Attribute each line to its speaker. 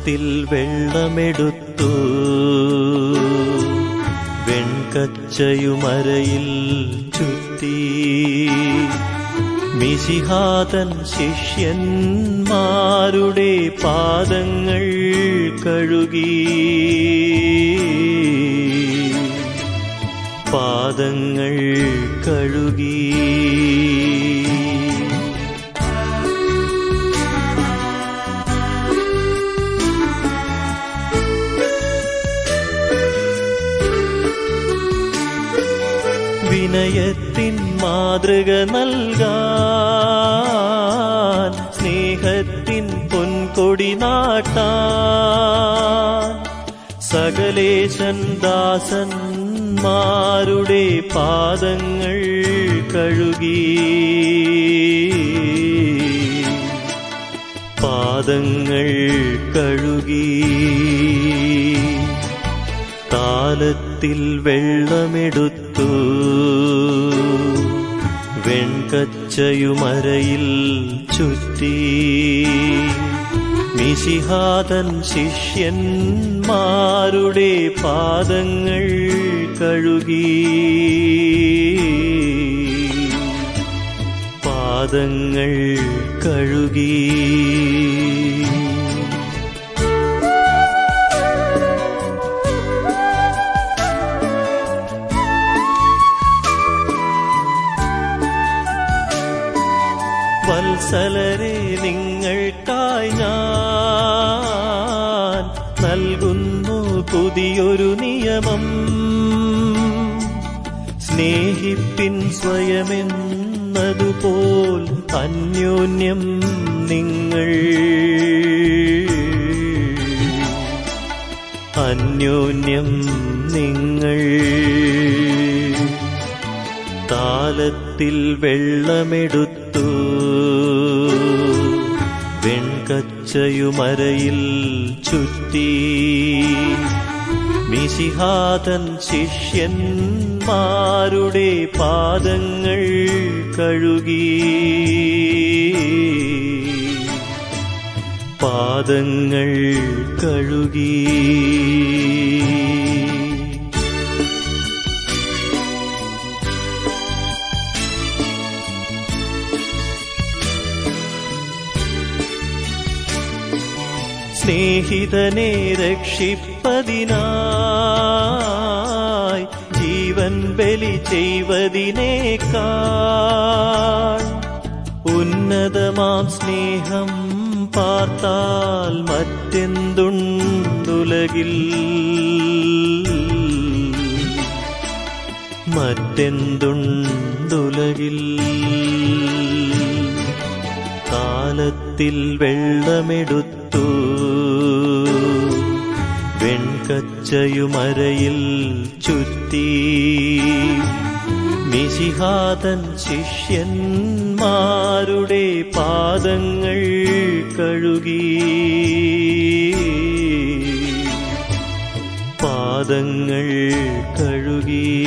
Speaker 1: താലത്തിൽ വെള്ളമെടുത്തു. വെൺകച്ചയുമരയിൽ ചുറ്റി. മിശിഹാതൻ ശിഷ്യന്മാരുടെ പാദങ്ങൾ കഴുകി. പാദങ്ങൾ കഴുകി. വിനയത്തിൻ മാതൃക നൽകാൻ സ്നേഹത്തിൻ പൊൻകൊടി നാട്ടാൻ. സകലേശൻ ദാസന്മാരുടെ പാദങ്ങൾ കഴുകി. പാദങ്ങൾ കഴുകി. താലത്തിൽ വെള്ളമെടുത്തു. വെൺകച്ചയുമരയിൽ ചുറ്റി മിശിഹാതൻ ശിഷ്യന്മാരുടെ പാദങ്ങൾ കഴുകി. പാദങ്ങൾ കഴുകി. വത്സലരെ നിങ്ങൾക്കായി ഞാൻ നൽകുന്നു പുതിയൊരു നിയമം. സ്നേഹിപ്പിൻ സ്വയമെന്നതുപോൽ അന്യോന്യം നിങ്ങൾ. അന്യോന്യം നിങ്ങൾ. താലത്തിൽ വെള്ളമെടുത്തു. വെൺകച്ചയുമരയിൽ ചുറ്റി. മിശിഹാതൻ ശിഷ്യന്മാരുടെ പാദങ്ങൾ കഴുകി. പാദങ്ങൾ കഴുകി. സ്നേഹിതനെ രക്ഷിപ്പതിനായി ജീവൻ ബലി ചെയ്വതിനേക്കാൾ. ഉന്നതമാം സ്നേഹം പാർത്താൽ മറ്റെന്തുണ്ടുലകിൽ. മറ്റെന്തുണ്ടുലകിൽ. കാലത്തിൽ വെള്ളമെടുത്തു വെൺകച്ചയുമരയിൽ ചുറ്റി മിശിഹാതൻ ശിഷ്യന്മാരുടെ പാദങ്ങൾ കഴുകി. പാദങ്ങൾ കഴുകി.